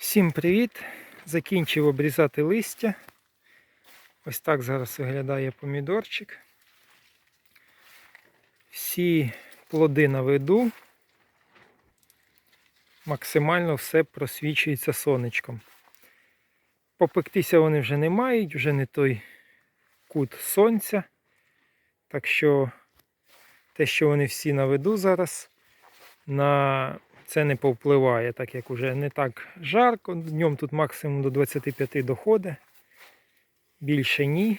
Всім привіт! Закінчив обрізати листя. Ось так зараз виглядає помідорчик. Всі плоди на виду. Максимально все просвічується сонечком. Попектися вони вже не мають, вже не той кут сонця. Так що те, що вони всі на виду зараз, на це не повпливає, так як вже не так жарко. Днем тут максимум до 25 доходить. Більше ні.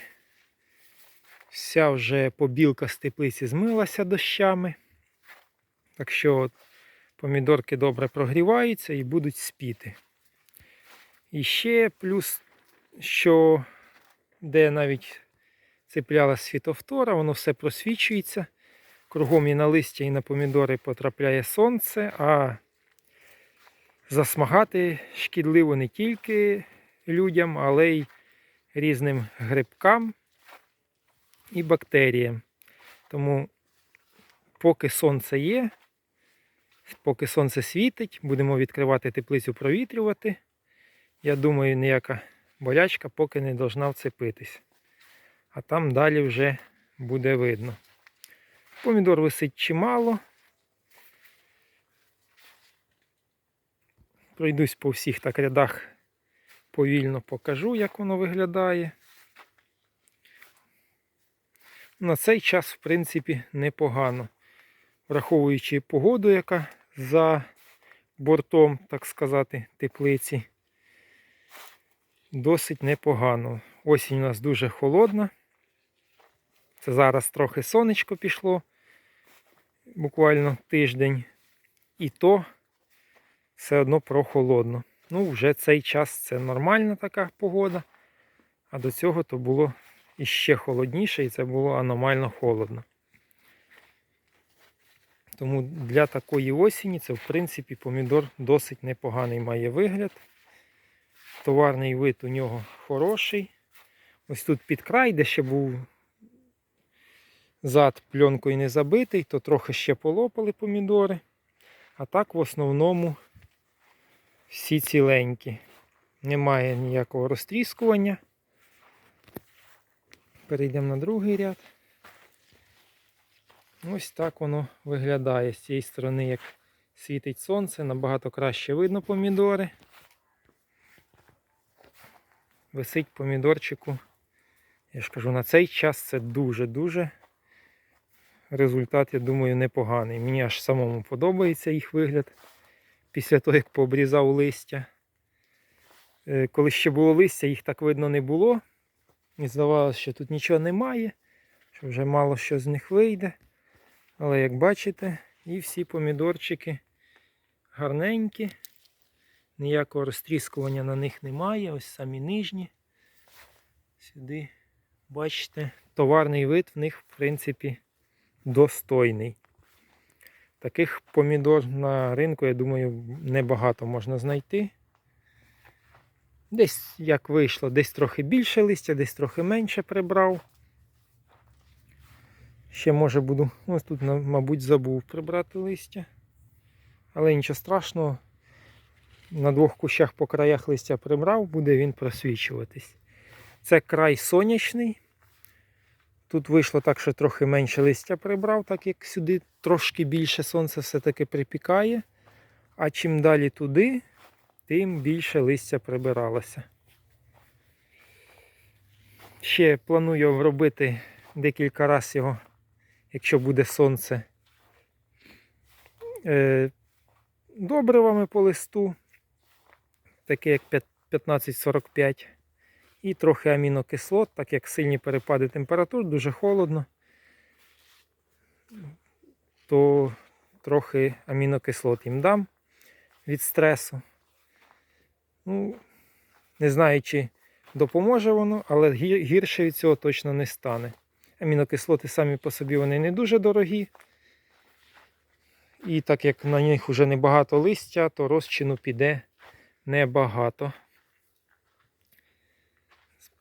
Вся вже побілка з теплиці змилася дощами. Так що помідорки добре прогріваються і будуть спіти. І ще плюс, що де навіть цеплялась світовтора, воно все просвічується. Кругом і на листя, і на помідори потрапляє сонце, а засмагати шкідливо не тільки людям, але й різним грибкам і бактеріям. Тому поки сонце є, поки сонце світить, будемо відкривати теплицю, провітрювати. Я думаю, ніяка болячка поки не должна вцепитись. А там далі вже буде видно. Помідор висить чимало. Пройдусь по всіх так рядах повільно покажу, як воно виглядає. На цей час, в принципі, непогано. Враховуючи погоду, яка за бортом, так сказати, теплиці, досить непогано. Осінь у нас дуже холодна. Це зараз трохи сонечко пішло, буквально тиждень. І то все одно прохолодно. Ну, вже цей час це нормальна така погода. А до цього то було іще холодніше і це було аномально холодно. Тому для такої осені це, в принципі, помідор досить непоганий має вигляд. Товарний вид у нього хороший. Ось тут під край, де ще був зад пленкою не забитий, то трохи ще полопали помідори. А так в основному всі ціленькі. Немає ніякого розтріскування. Перейдемо на другий ряд. Ось так воно виглядає з цієї сторони, як світить сонце, набагато краще видно помідори. Висить помідорчику. Я ж кажу, на цей час це дуже-дуже результат, я думаю, непоганий. Мені аж самому подобається їх вигляд після того, як пообрізав листя. Е, Коли ще було листя, їх так видно не було. І здавалося, що тут нічого немає, що вже мало що з них вийде. Але як бачите, і всі помідорчики гарненькі. Ніякого розтріскування на них немає. Ось самі нижні. Сюди, бачите, товарний вид в них, в принципі, достойний. Таких помідор на ринку, я думаю, небагато можна знайти. Десь як вийшло, десь трохи більше листя, десь трохи менше прибрав. Ще може буду, ось тут, мабуть, забув прибрати листя. Але нічого страшного. На двох кущах по краях листя прибрав, буде він просвічуватись. Це край сонячний. Тут вийшло так, що трохи менше листя прибрав, так як сюди трошки більше сонце все-таки припікає. А чим далі туди, тим більше листя прибиралося. Ще планую обробити декілька разів його, якщо буде сонце, е, добривами по листу, таке як 1545. І трохи амінокислот, так як сильні перепади температур, дуже холодно, то трохи амінокислот їм дам від стресу. Ну, Не знаю, чи допоможе воно, але гірше від цього точно не стане. Амінокислоти самі по собі вони не дуже дорогі. І так як на них вже небагато листя, то розчину піде небагато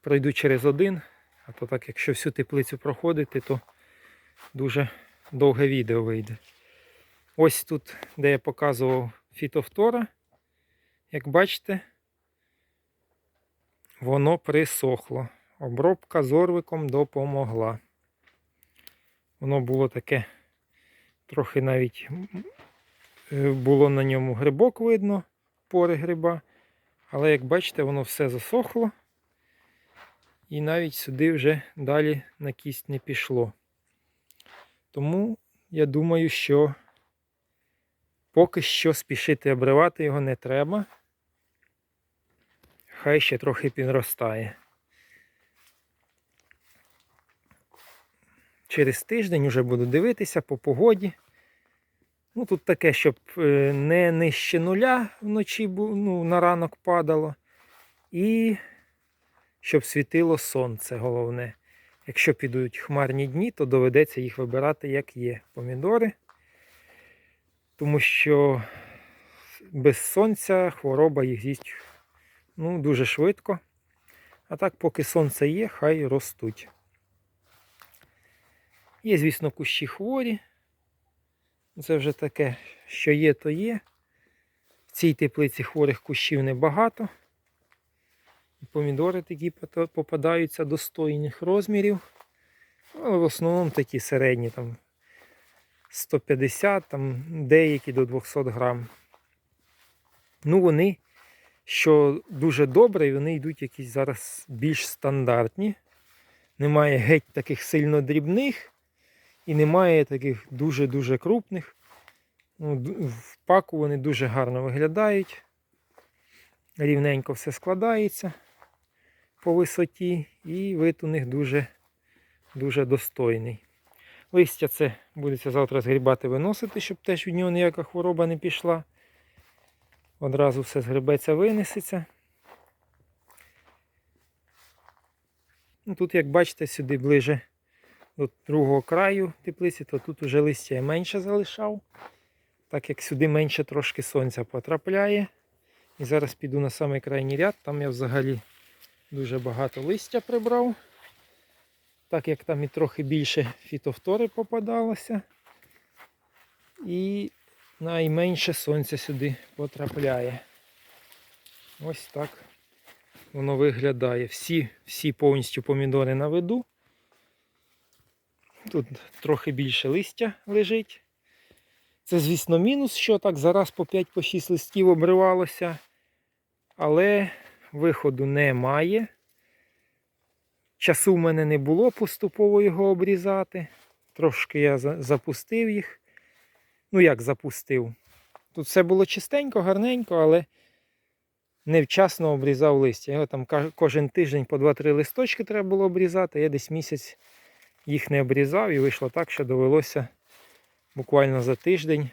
пройду через один, а то так, якщо всю теплицю проходити, то дуже довге відео вийде. Ось тут, де я показував фітофтора, Як бачите, воно присохло. Обробка зорвиком допомогла. Воно було таке, трохи навіть е, було на ньому грибок видно, пори гриба. Але як бачите, воно все засохло. І навіть сюди вже далі на кість не пішло. Тому я думаю, що поки що спішити обривати його не треба. Хай ще трохи підростає. Через тиждень вже буду дивитися по погоді. Ну, тут таке, щоб е, не нижче нуля вночі ну, на ранок падало. І щоб світило сонце головне. Якщо підуть хмарні дні, то доведеться їх вибирати як є помідори. Тому що без сонця хвороба їх з'їсть ну, дуже швидко. А так, поки сонце є, хай ростуть. Є, звісно, кущі хворі. Це вже таке, що є, то є. В цій теплиці хворих кущів небагато. Помідори такі попадаються достойних розмірів. Але в основному такі середні, там 150, там деякі до 200 грам. Ну, вони, що дуже добре, вони йдуть якісь зараз більш стандартні. Немає геть таких сильно дрібних і немає таких дуже-дуже крупних. Ну, в паку вони дуже гарно виглядають. Рівненько все складається по висоті, і вид у них дуже, дуже достойний. Листя це будеться завтра згрібати, виносити, щоб теж від нього ніяка хвороба не пішла. Одразу все згребеться, винесеться. Ну, тут, як бачите, сюди ближе до другого краю теплиці, то тут уже листя я менше залишав, так як сюди менше трошки сонця потрапляє. І зараз піду на самий крайній ряд, там я взагалі дуже багато листя прибрав. Так як там і трохи більше фітофтори попадалося. І найменше сонця сюди потрапляє. Ось так воно виглядає. Всі, всі повністю помідори на виду. Тут трохи більше листя лежить. Це, звісно, мінус, що так зараз по 5-6 листів обривалося. Але виходу немає. Часу в мене не було поступово його обрізати. Трошки я запустив їх. Ну, як запустив? Тут все було чистенько, гарненько, але невчасно обрізав листя. Його там кожен тиждень по 2-3 листочки треба було обрізати. Я десь місяць їх не обрізав і вийшло так, що довелося буквально за тиждень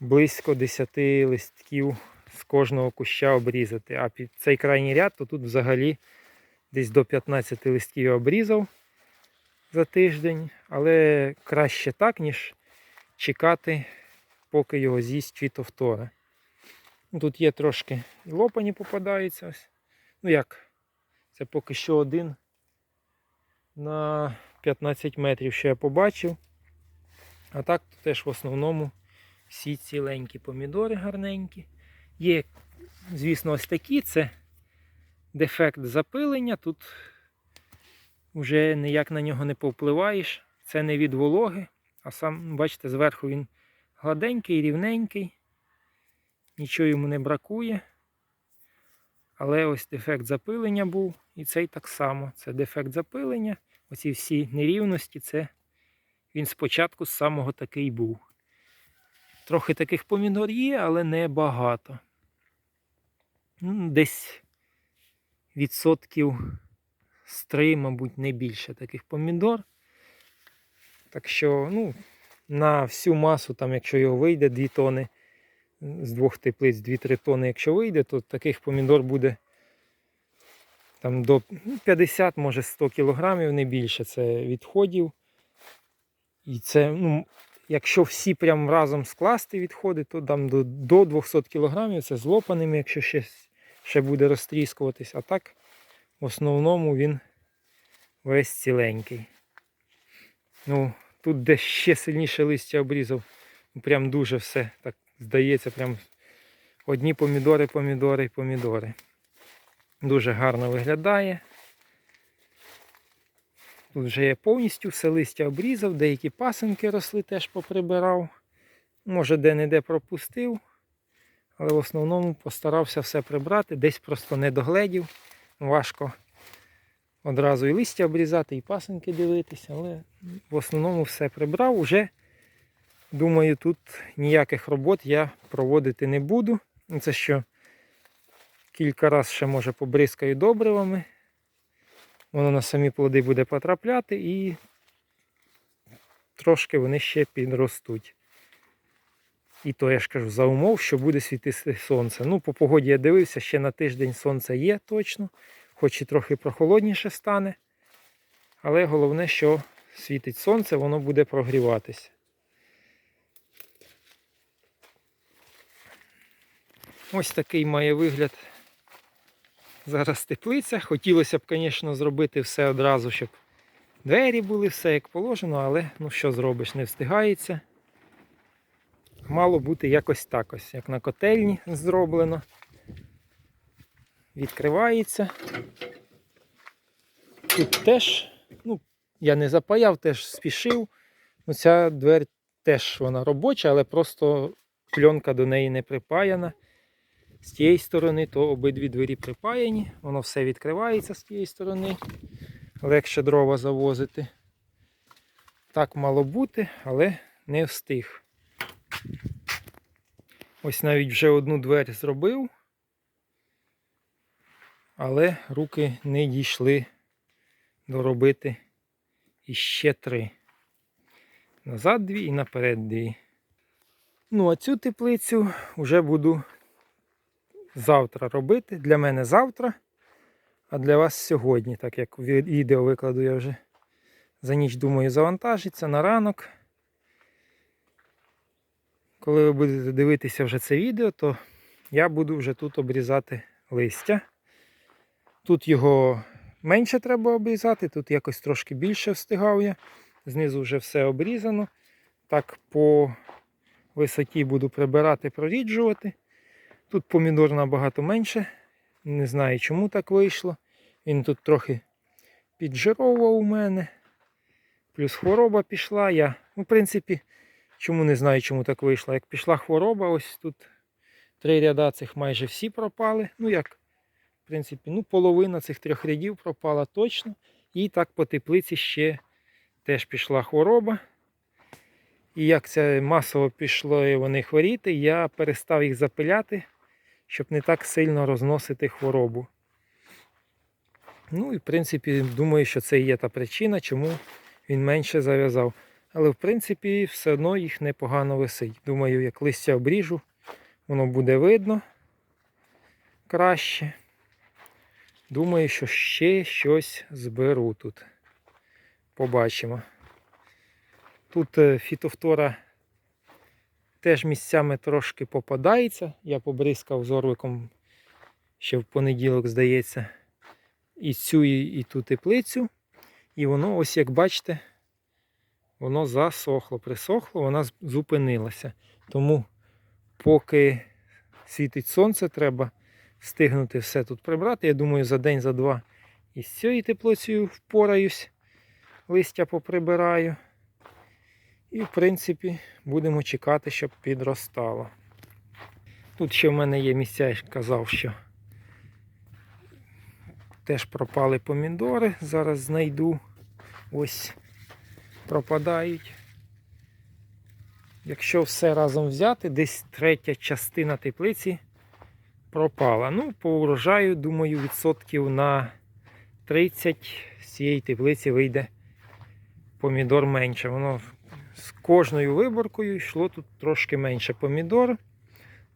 близько 10 листків з кожного куща обрізати. А під цей крайній ряд, то тут взагалі десь до 15 листків я обрізав за тиждень, але краще так, ніж чекати, поки його з'їсть фітофтора. Ну, Тут є трошки і лопані попадаються. Ось. Ну як? Це поки що один на 15 метрів, що я побачив. А так то теж в основному всі ціленькі помідори гарненькі. Є, звісно, ось такі. Це дефект запилення. Тут вже ніяк на нього не повпливаєш. Це не від вологи, а сам, бачите, зверху він гладенький, рівненький. Нічого йому не бракує. Але ось дефект запилення був. І цей так само. Це дефект запилення. Оці всі нерівності, це він спочатку з самого такий був. Трохи таких помідор є, але не багато. Ну, Десь відсотків з 3, мабуть, не більше таких помідор. Так що, ну, на всю масу, там, якщо його вийде 2 тони, з двох теплиць 2-3 тони, якщо вийде, то таких помідор буде там до ну, 50, може 100 кілограмів, не більше. Це відходів. І це, ну, якщо всі прям разом скласти відходи, то там до, до 200 кілограмів це з лопаними, якщо ще, ще буде розтріскуватись. А так, в основному він весь ціленький. Ну, тут де ще сильніше листя обрізав, ну, прям дуже все так здається, прям одні помідори, помідори, помідори. Дуже гарно виглядає. Тут вже я повністю все листя обрізав, деякі пасинки росли, теж поприбирав. Може, де-не-де пропустив, але в основному постарався все прибрати, десь просто не догледів. Важко одразу і листя обрізати, і пасинки дивитися, але в основному все прибрав. Уже, думаю, тут ніяких робот я проводити не буду. Це що кілька разів ще може побризкаю добривами. Воно на самі плоди буде потрапляти і трошки вони ще підростуть. І то я ж кажу, за умов, що буде світити сонце. Ну, по погоді я дивився, ще на тиждень сонце є точно, хоч і трохи прохолодніше стане. Але головне, що світить сонце, воно буде прогріватися. Ось такий має вигляд зараз теплиця. Хотілося б, звісно, зробити все одразу, щоб двері були, все як положено, але ну що зробиш, не встигається. Мало бути якось так ось, як на котельні зроблено. Відкривається. Тут теж, ну, я не запаяв, теж спішив. Ну, ця двері теж вона робоча, але просто пленка до неї не припаяна. З тієї сторони, то обидві двері припаяні, воно все відкривається з тієї сторони. Легше дрова завозити. Так мало бути, але не встиг. Ось навіть вже одну двері зробив, але руки не дійшли доробити іще три. Назад дві і наперед дві. Ну, а цю теплицю вже буду завтра робити. Для мене завтра, а для вас сьогодні, так як ві- відео викладу я вже за ніч, думаю, завантажиться на ранок. Коли ви будете дивитися вже це відео, то я буду вже тут обрізати листя. Тут його менше треба обрізати, тут якось трошки більше встигав я. Знизу вже все обрізано. Так по висоті буду прибирати, проріджувати. Тут помідор набагато менше. Не знаю, чому так вийшло. Він тут трохи піджировував у мене. Плюс хвороба пішла. Я, в принципі, чому не знаю, чому так вийшло. Як пішла хвороба, ось тут три ряда цих майже всі пропали. Ну, як, в принципі, ну, половина цих трьох рядів пропала точно. І так по теплиці ще теж пішла хвороба. І як це масово пішло вони хворіти, я перестав їх запиляти, щоб не так сильно розносити хворобу. Ну і в принципі, думаю, що це є та причина, чому він менше зав'язав. Але в принципі все одно їх непогано висить. Думаю, як листя обріжу, воно буде видно краще. Думаю, що ще щось зберу тут. Побачимо. Тут е, фітофтора теж місцями трошки попадається. Я побризкав зорвиком ще в понеділок, здається, і цю, і, ту теплицю. І воно, ось як бачите, воно засохло, присохло, вона зупинилася. Тому, поки світить сонце, треба встигнути все тут прибрати. Я думаю, за день, за два із цією теплицею впораюсь, листя поприбираю. І, в принципі, будемо чекати, щоб підростало. Тут ще в мене є місця, я казав, що теж пропали помідори. Зараз знайду. Ось пропадають. Якщо все разом взяти, десь третя частина теплиці пропала. Ну, по урожаю, думаю, відсотків на 30 з цієї теплиці вийде помідор менше. Воно з кожною виборкою йшло тут трошки менше помідор.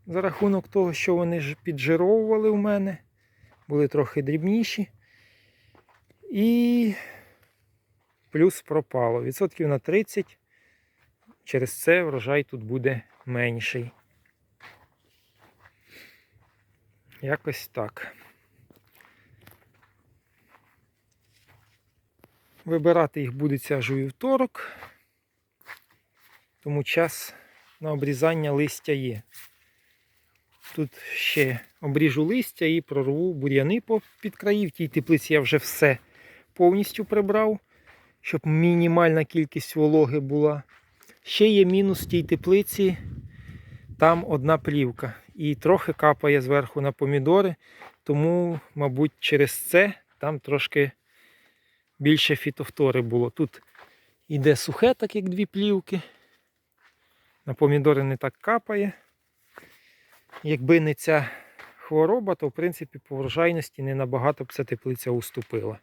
За рахунок того, що вони ж піджировували у мене, були трохи дрібніші. І плюс пропало. Відсотків на 30. Через це врожай тут буде менший. Якось так. Вибирати їх будеться аж у вівторок, тому час на обрізання листя є. Тут ще обріжу листя і прорву бур'яни під краї. В тій теплиці я вже все повністю прибрав, щоб мінімальна кількість вологи була. Ще є мінус в тій теплиці, там одна плівка. І трохи капає зверху на помідори, тому, мабуть, через це там трошки більше фітофтори було. Тут іде сухе, так як дві плівки. На помідори не так капає. Якби не ця хвороба, то в принципі по врожайності не набагато б ця теплиця уступила.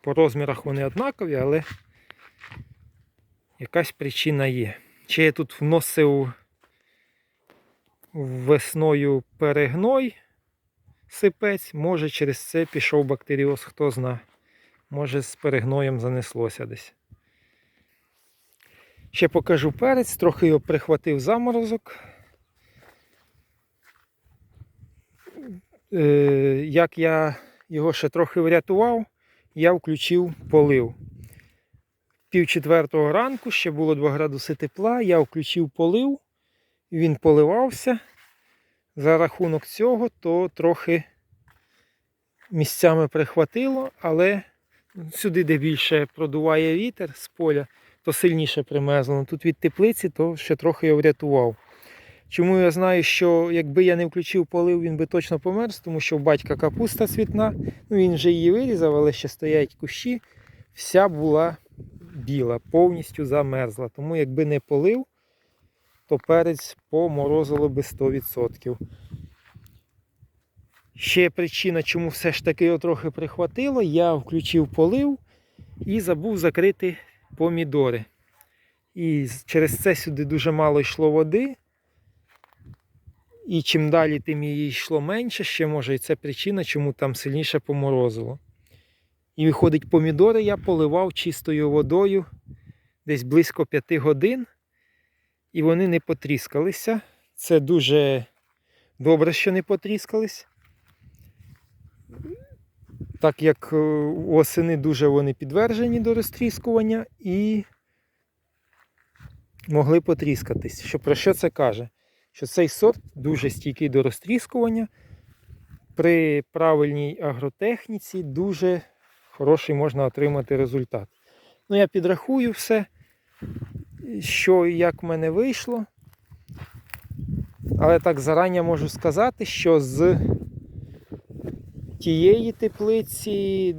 По розмірах вони однакові, але якась причина є. Чи я тут вносив весною перегной сипець, може через це пішов бактеріоз, хто зна. Може з перегноєм занеслося десь. Ще покажу перець, трохи його прихватив заморозок. Е, як я його ще трохи врятував, я включив полив. Пів четвертого ранку, ще було 2 градуси тепла, я включив полив, він поливався. За рахунок цього, то трохи місцями прихватило, але сюди, де більше продуває вітер з поля, то сильніше примерзло. Тут від теплиці, то ще трохи його врятував. Чому я знаю, що якби я не включив полив, він би точно померз, тому що в батька капуста цвітна, ну він вже її вирізав, але ще стоять кущі. Вся була біла, повністю замерзла. Тому якби не полив, то перець поморозило би 100%. Ще причина, чому все ж таки його трохи прихватило, я включив полив і забув закрити помідори. І через це сюди дуже мало йшло води. І чим далі, тим її йшло менше, ще може і це причина, чому там сильніше поморозило. І виходить, помідори я поливав чистою водою десь близько 5 годин, і вони не потріскалися. Це дуже добре, що не потріскались. Так як е, осени дуже вони підтверджені до розтріскування і могли потріскатись. Що про що це каже? Що цей сорт дуже стійкий до розтріскування. При правильній агротехніці дуже хороший можна отримати результат. Ну, я підрахую все, що і як в мене вийшло. Але так зарані можу сказати, що з тієї теплиці,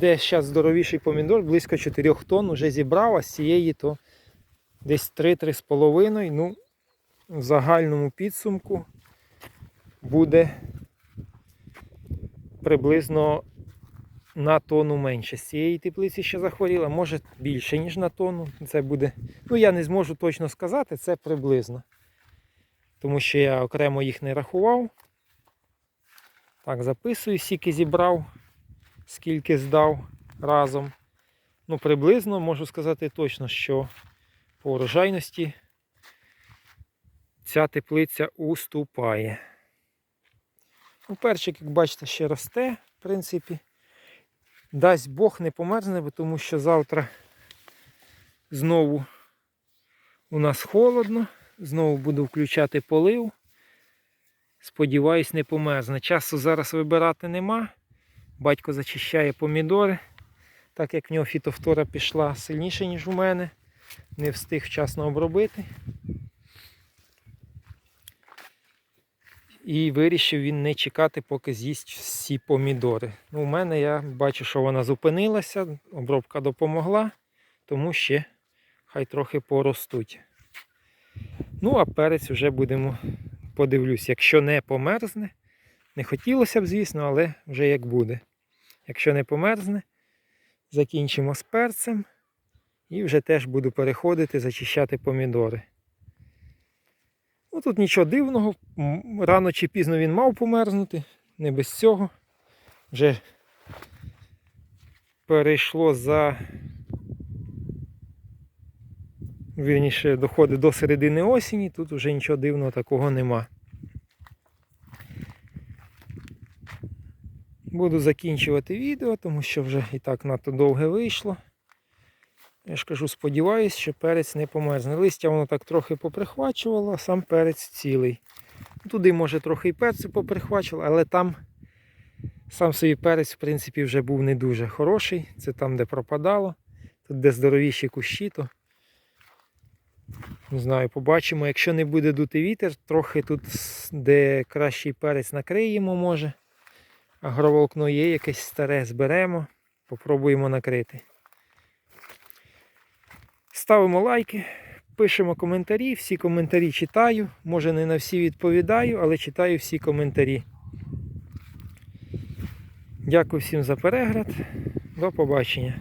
де зараз здоровіший помідор, близько 4 тонн вже зібрав, а з цієї то десь 3-3,5. Ну, в загальному підсумку буде приблизно на тонну менше. З цієї теплиці ще захворіла, може більше, ніж на тонну. Це буде. Ну, я не зможу точно сказати, це приблизно. Тому що я окремо їх не рахував. Так, записую, скільки зібрав, скільки здав разом. Ну, приблизно можу сказати точно, що по урожайності ця теплиця уступає. Ну, Перчик, як бачите, ще росте, в принципі. Дасть Бог не померзне, бо тому що завтра знову у нас холодно, знову буду включати полив. Сподіваюсь, не померзне. Часу зараз вибирати нема. Батько зачищає помідори, так як в нього фітофтора пішла сильніше, ніж у мене. Не встиг вчасно обробити. І вирішив він не чекати, поки з'їсть всі помідори. Ну, У мене я бачу, що вона зупинилася, обробка допомогла, тому ще хай трохи поростуть. Ну, а перець вже будемо подивлюсь, якщо не померзне, не хотілося б, звісно, але вже як буде. Якщо не померзне, закінчимо з перцем і вже теж буду переходити, зачищати помідори. Ну, Тут нічого дивного, рано чи пізно він мав померзнути, не без цього. Вже перейшло за вірніше доходить до середини осені, тут вже нічого дивного такого нема. Буду закінчувати відео, тому що вже і так надто довге вийшло. Я ж кажу, сподіваюсь, що перець не померзне. Листя воно так трохи поприхвачувало, а сам перець цілий. Туди, може, трохи і перцю поприхвачило, але там сам собі перець, в принципі, вже був не дуже хороший. Це там, де пропадало. Тут, де здоровіші кущі, то не знаю, побачимо. Якщо не буде дути вітер, трохи тут, де кращий перець накриємо, може. Агроволокно є, якесь старе зберемо, попробуємо накрити. Ставимо лайки, пишемо коментарі, всі коментарі читаю. Може не на всі відповідаю, але читаю всі коментарі. Дякую всім за перегляд. До побачення.